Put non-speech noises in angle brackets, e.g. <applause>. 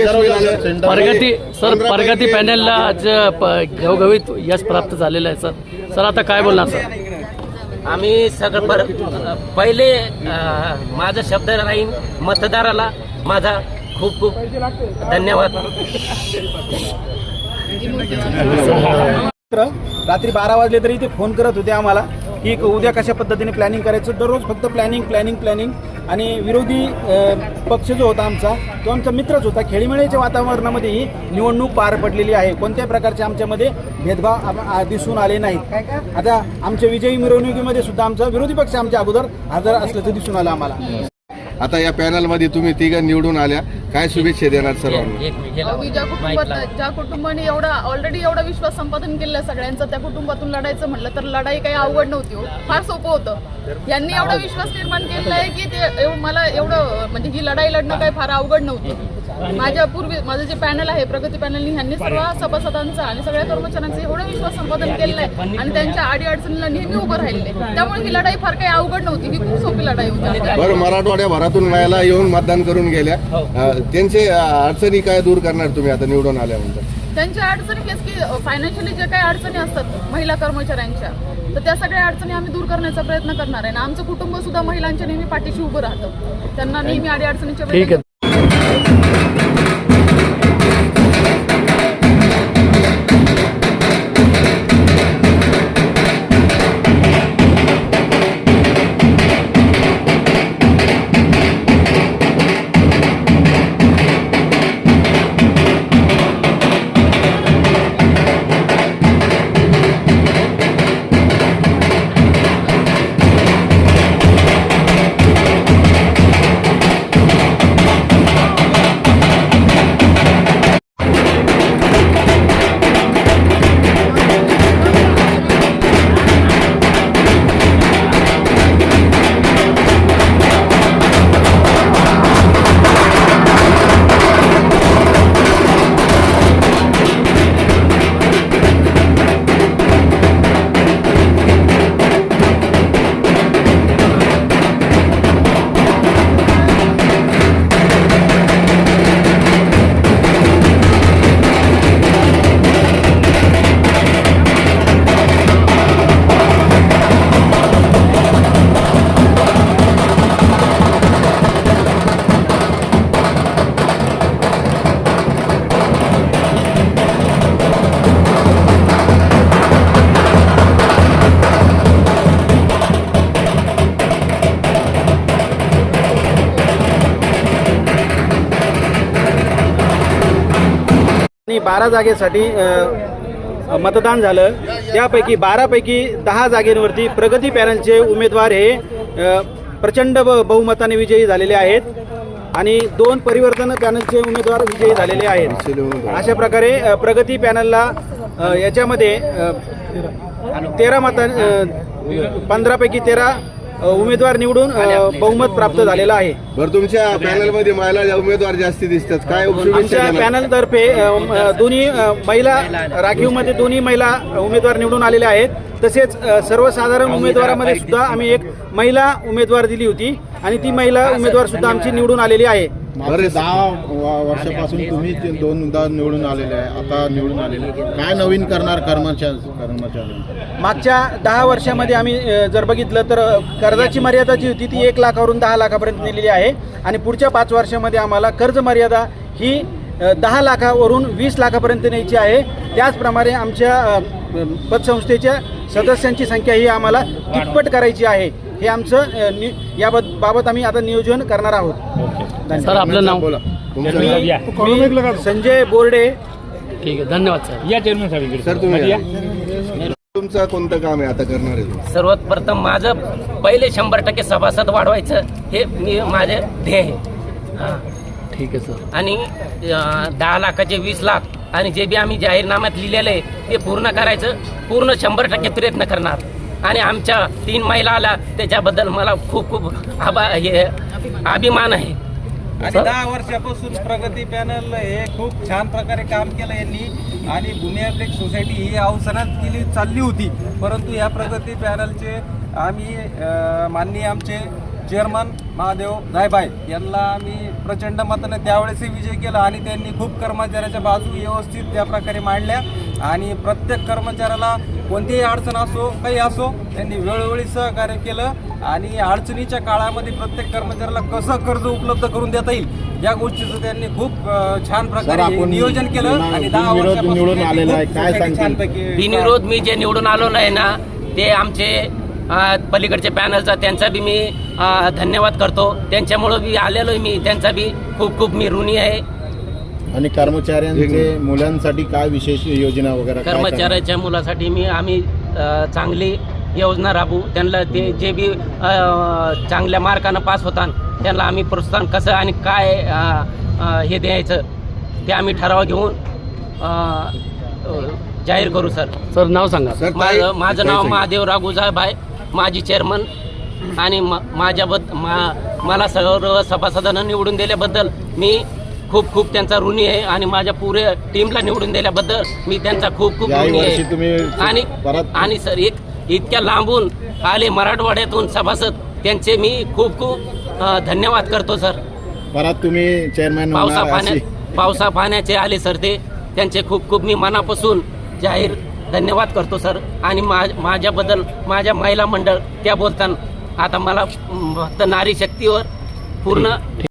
प्रगती सर प्रगती पॅनलला आज प- घवघवीत यश प्राप्त झालेलं आहे सर. सर आता काय बोलणार सर? आम्ही सगळं पर पहिले माझा शब्द राहीन मतदाराला. माझा खूप खूप धन्यवाद. <laughs> रात्री बारा वाजले तरी ते फोन करत होते आम्हाला की उद्या कशा पद्धतीने प्लॅनिंग करायचं. दररोज फक्त प्लॅनिंग प्लॅनिंग प्लॅनिंग आणि विरोधी पक्ष जो होता आमचा तो आमचा मित्रच होता. खेळीमेळीच्या वातावरणामध्ये ही निवडणूक पार पडलेली आहे. कोणत्याही प्रकारचे आमच्यामध्ये भेदभाव दिसून आले नाहीत. आता आमच्या विजयी मिरवणुकीमध्ये सुद्धा आमचा विरोधी पक्ष आमच्या अगोदर हजर असल्याचं दिसून आलं आम्हाला. आता या पॅनलमध्ये तुम्ही तिघं निवडून आल्या. काय शुभेच्छा देणार सर्वांना? ज्या कुटुंबात ज्या कुटुंबाने एवढा ऑलरेडी एवढा विश्वास संपादन केलेला सगळ्यांचा त्या कुटुंबातून लढायचं म्हटलं तर लढाई काही अवघड नव्हती हो. फार सोपं होतं. यांनी एवढा विश्वास निर्माण केलेला आहे की ते एव- मला एवढं म्हणजे ही लढाई लढणं काही फार अवघड नव्हतं. माझ्या पूर्वी माझं जे पॅनल आहे प्रगती पॅनलनी ह्यांनी सर्व सभासदांचा आणि सगळ्या कर्मचाऱ्यांचा एवढा विश्वास संपादन केलेला आहे. आणि त्यांच्या आडी अडचणीला नेहमी उभं राहिले त्यामुळे ही लढाई फार काही अवघड नव्हती. ही खूप सोपी लढाई होती. बरं मराठवाड्या भरातून महिला येऊन मतदान करून गेल्या. अं, त्यांचे अडचणी काय दूर करणार तुम्ही आता निवडून आल्यानंतर? त्यांच्या अडचणी हेच की फायनान्शियली जे काही अडचणी असतात महिला कर्मचाऱ्यांच्या तर त्या सगळ्या अडचणी आम्ही दूर करण्याचा प्रयत्न करणार आहे. आणि आमचं कुटुंब सुद्धा महिलांच्या नेहमी पाठीशी उभं राहतं. त्यांना नेहमी आडी अडचणीच्या बारा जागेसाठी मतदान झालं. त्यापैकी बारापैकी दहा जागेवरती प्रगती पॅनलचे उमेदवार हे प्रचंड ब- बहुमताने विजयी झालेले आहेत. आणि दोन परिवर्तन पॅनलचे उमेदवार विजयी झालेले आहेत. अशा प्रकारे प्रगती पॅनलला याच्यामध्ये तेरा मता पंधरापैकी तेरा उमेदवार निवडून बहुमत प्राप्त झालेलं आहे. बरं तुमच्या पॅनलमध्ये महिला उमेदवार जास्ती दिसतात. काय आमच्या? पॅनलतर्फे दोन्ही महिला राखीवमध्ये दोन्ही महिला उमेदवार निवडून आलेल्या आहेत. तसेच सर्वसाधारण उमेदवारामध्ये सुद्धा आम्ही एक महिला उमेदवार दिली होती आणि ती महिला उमेदवार सुद्धा आमची निवडून आलेली आहे. मागचे दहा वर्षापासून तुम्ही दोनदा निवडून आलेले आहे आता निवडून आलेले काय नवीन करणार कर्मचारी कर्मचारी मागच्या दहा वर्षामध्ये आम्ही जर बघितलं तर कर्जाची मर्यादा जी होती ती एक लाखावरून दहा लाखापर्यंत नेलेली आहे. आणि पुढच्या पाच वर्षामध्ये आम्हाला कर्ज मर्यादा ही दहा लाखावरून वीस लाखापर्यंत न्यायची आहे. त्याचप्रमाणे आमच्या पतसंस्थेच्या सदस्यांची संख्या ही आम्हाला तिप्पट करायची आहे. हे आमचं नि- याबाबत बाबत आम्ही आता नियोजन करणार आहोत. सर आपलं नाव? बोला. मी संजय बोर्डे. ठीक आहे धन्यवाद सर. सर तुम्ही या. तुमचं कोणतं काम आहे आता करणार? आहे तुम्ही? सर्वात प्रथम माझं पहिले शंभर टक्के सभासद वाढवायचं हे मी माझे ध्येय आहे. हां. ठीक आहे सर. आणि अं, दहा लाखाचे वीस लाख आणि जे बी आम्ही जाहीरनाम्यात लिहिलेलं आहे ते पूर्ण करायचं पूर्ण शंभर टक्के प्रयत्न करणार. आणि आमच्या तीन महिला आल्या त्याच्याबद्दल मला खूप खूप आभा हे अभिमान आहे. आणि दहा वर्षापासून प्रगती पॅनल हे खूप छान प्रकारे काम केलं यांनी. आणि अभिलेख सोसायटी ही अवसरात केली चालली होती. परंतु या प्रगती पॅनलचे आम्ही माननीय आमचे चेअरमन महादेव जायबाय यांना आम्ही प्रचंड मताने त्यावेळेसही विजय केला आणि त्यांनी खूप कर्मचाऱ्याच्या बाजू व्यवस्थित त्या प्रकारे मांडल्या. आणि प्रत्येक कर्मचाऱ्याला कोणतीही अडचण असो काही असो त्यांनी वेळोवेळी सहकार्य केलं आणि अडचणीच्या काळामध्ये प्रत्येक कर्मचाऱ्याला कसं कर्ज उपलब्ध करून देता येईल या गोष्टीचं त्यांनी खूप छान प्रकारे नियोजन केलं आणि दहा वर्षापासून बिनविरोध मी जे निवडून आलो नाही ना ते आमचे पलीकडचे पॅनलचा त्यांचा बी मी धन्यवाद करतो. त्यांच्यामुळं बी आलेलो मी. त्यांचा बी खूप खूप मी ऋणी आहे. आणि कर्मचाऱ्यांचे मुलांसाठी काय विशेष योजना वगैरे? कर्मचाऱ्याच्या मुलासाठी मी आम्ही चांगली योजना राबवू. त्यांना ते जे बी चांगल्या मार्कानं पास होतात त्यांना आम्ही प्रोत्साहन कसं आणि काय हे द्यायचं ते आम्ही ठराव घेऊन जाहीर करू सर. सर नाव सांगा. सर माझं माझं नाव महादेव राघुजाब आहे. माजी चेअरमन आणि म- माझ्याबद्द मा मला सर्व सभासदांना निवडून दिल्याबद्दल मी खूप खूप त्यांचा ऋणी आहे आणि माझ्या पुऱ्या टीमला निवडून दिल्याबद्दल मी त्यांचा खूप खूप ऋणी आहे. आणि आणि सर एक इतक्या लांबून आले मराठवाड्यातून सभासद त्यांचे मी खूप खूप धन्यवाद करतो सर. परत तुम्ही चेअरमॅन पावसा पाण्यात पावसा पाण्याचे आले सर ते. त्यांचे खूप खूप मी मनापासून जाहीर धन्यवाद करतो सर. आणि मा माझ्याबद्दल माझ्या महिला मंडळ त्या बोलताना आता मला फक्त नारी शक्तीवर पूर्ण